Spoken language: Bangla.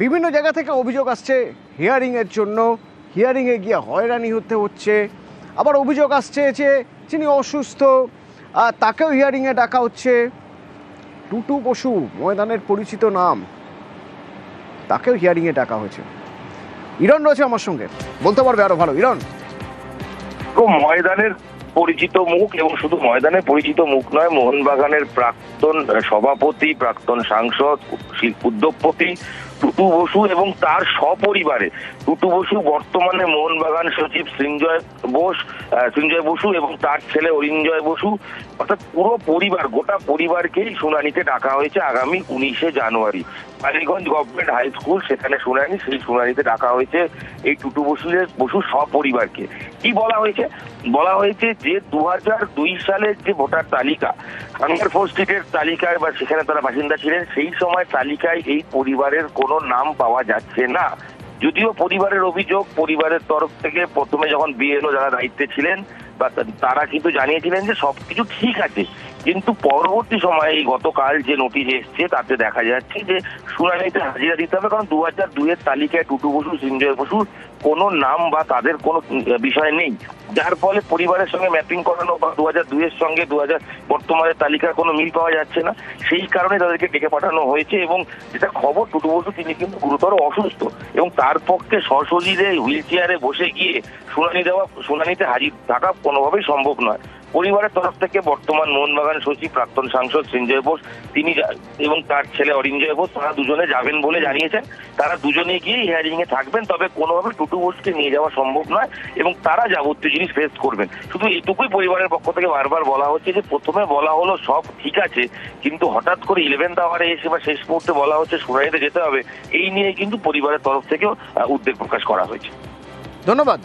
বিভিন্ন জায়গা থেকে অভিযোগ আসছে হিয়ারিংয়ের জন্য। হিয়ারিংয়ে গিয়ে হয়রানি হতে হচ্ছে। আবার অভিযোগ আসছে যে যিনি অসুস্থ তাকেও হিয়ারিংয়ে ডাকা হচ্ছে। টুটু বসু, ময়দানের পরিচিত নাম, তাকেও হিয়ারিংয়ে ডাকা হয়েছে। ইরন রয়েছে আমার সঙ্গে। বলতে পারবে আরও ভালো। ইরন ময়দানের পরিচিত মুখ এবং শুধু ময়দানের পরিচিত মুখ নয়, মোহনবাগানের প্রাক্তন সভাপতি, প্রাক্তন সাংসদ উদ্যোগপতি টুটু বসু এবং তার সপরিবারে। টুটু বসু বর্তমানে মোহনবাগান সচিব সৃঞ্জয় বোস সৃঞ্জয় বসু এবং তার ছেলে অরিঞ্জয় বসু। অর্থাৎ পুরো পরিবার, গোটা পরিবারকেই শুনানিতে ডাকা হয়েছে আগামী উনিশে জানুয়ারি। বালিগঞ্জ গভর্নমেন্ট হাই স্কুল, সেখানে শুনানি, সেই শুনানিতে ডাকা হয়েছে এই টুটু বসুদের বসু সপরিবারকে। কি বলা হয়েছে? বলা হয়েছে যে দু সালের যে ভোটার তালিকা হাঙ্গার ফোর স্ট্রিটের তালিকায় বা সেখানে তারা বাসিন্দা ছিলেন, সেই সময় তালিকায় এই পরিবারের কোনো নাম পাওয়া যাচ্ছে না। যদিও পরিবারের অভিযোগ, পরিবারের তরফ থেকে প্রথমে যখন বিএলও যারা দায়িত্বে ছিলেন, বা তারা কিন্তু জানিয়েছিলেন যে সবকিছু ঠিক আছে। কিন্তু পরবর্তী সময়ে এই গতকাল যে নোটিশ এসছে, তাতে দেখা যাচ্ছে যে শুনানিতে হাজিরা দিতে হবে, কারণ দু হাজার দুইয়ের তালিকায় টুটু বসু সঞ্জয় বসুর কোনো নাম বা তাদের কোনো বিষয় নেই। যার ফলে পরিবারের সঙ্গে ম্যাপিং করানো বা দু হাজার দুইয়ের সঙ্গে দু হাজার বর্তমানে তালিকার কোনো মিল পাওয়া যাচ্ছে না। সেই কারণে তাদেরকে ডেকে পাঠানো হয়েছে এবং যেটা খবর, টুটু বসু তিনি কিন্তু গুরুতর অসুস্থ এবং তার পক্ষে সশরীরে হুইল চেয়ারে বসে গিয়ে শুনানি দেওয়া, শুনানিতে হাজির থাকা কোনোভাবেই সম্ভব নয়। পরিবারের তরফ থেকে বর্তমান মোহনবাগান সচিব প্রাক্তন সাংসদ সঞ্জয় বোস, তিনি এবং তার ছেলে অরিঞ্জয় বোস, তারা দুজনে যাবেন বলে জানিয়েছেন। তারা দুজনে গিয়ে হিয়ারিং এ থাকবেন, তবে কোনোভাবে টুটু বোসকে নিয়ে যাওয়া সম্ভব নয় এবং তারা যাবতীয় জিনিস ফেস করবেন। শুধু এটুকুই পরিবারের পক্ষ থেকে বারবার বলা হচ্ছে যে, প্রথমে বলা হলো সব ঠিক আছে, কিন্তু হঠাৎ করে ইলেভেন্থ আওয়ারে এসে বা শেষ মুহূর্তে বলা হচ্ছে শুনানিতে যেতে হবে, এই নিয়ে কিন্তু পরিবারের তরফ থেকেও উদ্বেগ প্রকাশ করা হয়েছে। ধন্যবাদ।